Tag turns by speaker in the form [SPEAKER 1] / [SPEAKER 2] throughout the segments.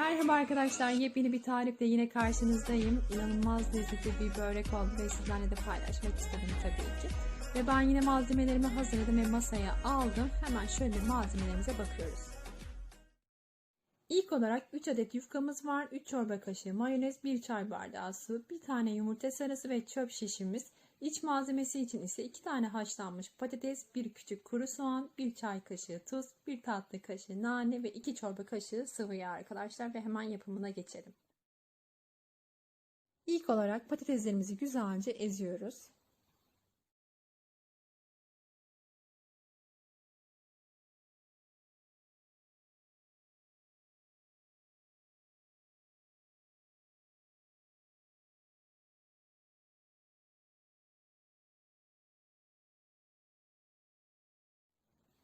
[SPEAKER 1] Merhaba arkadaşlar, yepyeni bir tarifle yine karşınızdayım. İnanılmaz lezzetli bir börek oldu ve sizlerle de paylaşmak istedim tabii ki. Ve ben yine malzemelerimi hazırladım ve masaya aldım. Hemen şöyle malzemelerimize bakıyoruz. İlk olarak 3 adet yufkamız var, 3 çorba kaşığı mayonez, 1 çay bardağı su, 1 tane yumurta sarısı ve çöp şişimiz. İç malzemesi için ise 2 tane haşlanmış patates, 1 küçük kuru soğan, 1 çay kaşığı tuz, 1 tatlı kaşığı nane ve 2 çorba kaşığı sıvı yağ arkadaşlar ve hemen yapımına geçelim. İlk olarak patateslerimizi güzelce eziyoruz.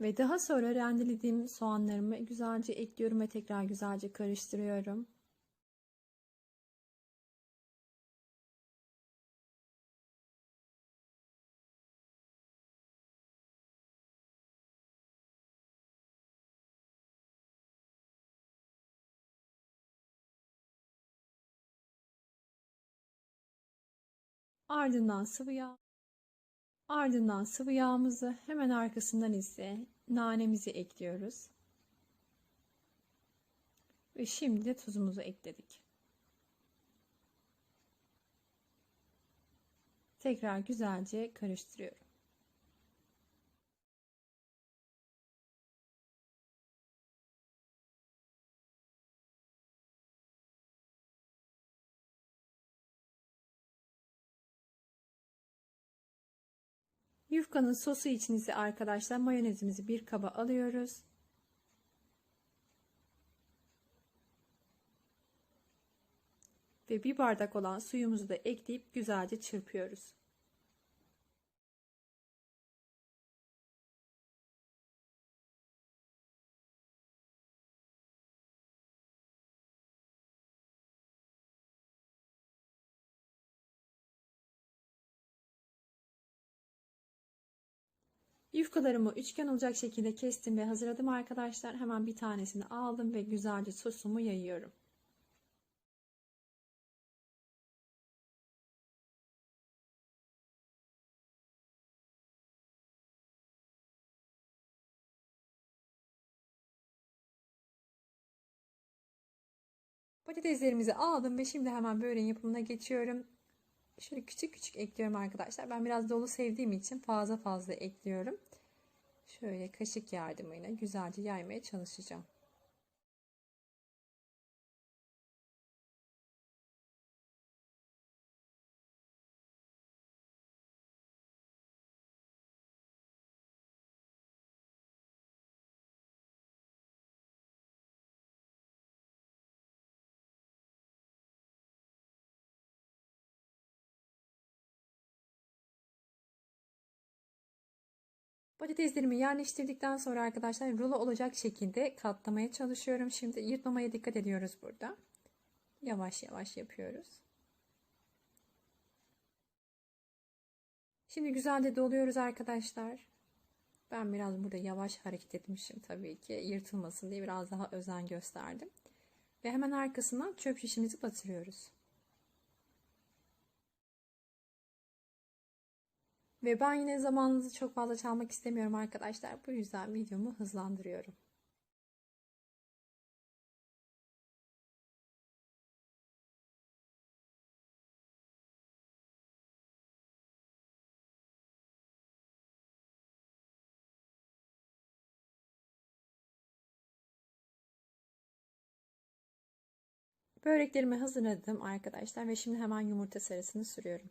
[SPEAKER 1] Ve daha sonra rendelediğim soğanlarımı güzelce ekliyorum ve tekrar güzelce karıştırıyorum. Ardından sıvı yağ Ardından sıvı yağımızı hemen arkasından ise nanemizi ekliyoruz. Ve şimdi de tuzumuzu ekledik. Tekrar güzelce karıştırıyorum. Yufkanın sosu için ise arkadaşlar mayonezimizi bir kaba alıyoruz. Ve bir bardak olan suyumuzu da ekleyip güzelce çırpıyoruz. Yufkalarımı üçgen olacak şekilde kestim ve hazırladım arkadaşlar. Hemen bir tanesini aldım ve güzelce sosumu yayıyorum. Patateslerimizi aldım ve şimdi hemen böreğin yapımına geçiyorum şöyle küçük küçük ekliyorum arkadaşlar. Ben biraz dolu sevdiğim için fazla fazla ekliyorum. Şöyle kaşık yardımıyla güzelce yaymaya çalışacağım. Patateslerimi yerleştirdikten sonra arkadaşlar rulo olacak şekilde katlamaya çalışıyorum. Şimdi yırtmamaya dikkat ediyoruz burada. Yavaş yavaş yapıyoruz. Şimdi güzelce doluyoruz arkadaşlar. Ben biraz burada yavaş hareket etmişim tabii ki. Yırtılmasın diye biraz daha özen gösterdim. Ve hemen arkasından çöp şişimizi batırıyoruz. Ve ben yine zamanınızı çok fazla çalmak istemiyorum arkadaşlar. Bu yüzden videomu hızlandırıyorum. Böreklerimi hazırladım arkadaşlar ve şimdi hemen yumurta sarısını sürüyorum.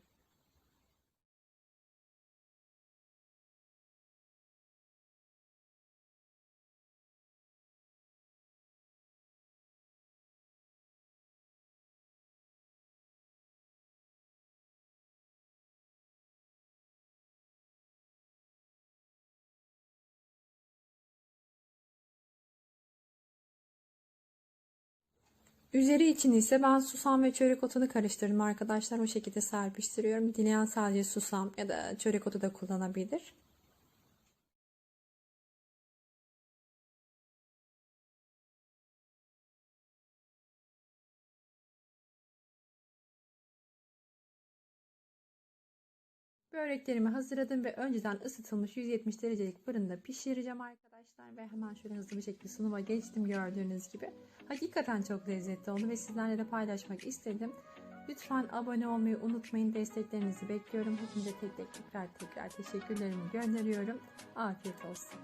[SPEAKER 1] Üzeri için ise ben susam ve çörek otunu karıştırdım arkadaşlar. O şekilde serpiştiriyorum. Dileyen sadece susam ya da çörek otu da kullanabilir. Böreklerimi hazırladım ve önceden ısıtılmış 170 derecelik fırında pişireceğim arkadaşlar. Ve hemen şöyle hızlı bir şekilde sunuma geçtim gördüğünüz gibi. Hakikaten çok lezzetli oldu ve sizlerle de paylaşmak istedim. Lütfen abone olmayı unutmayın. Desteklerinizi bekliyorum. Hepinize tek tek tekrar tekrar teşekkürlerimi gönderiyorum. Afiyet olsun.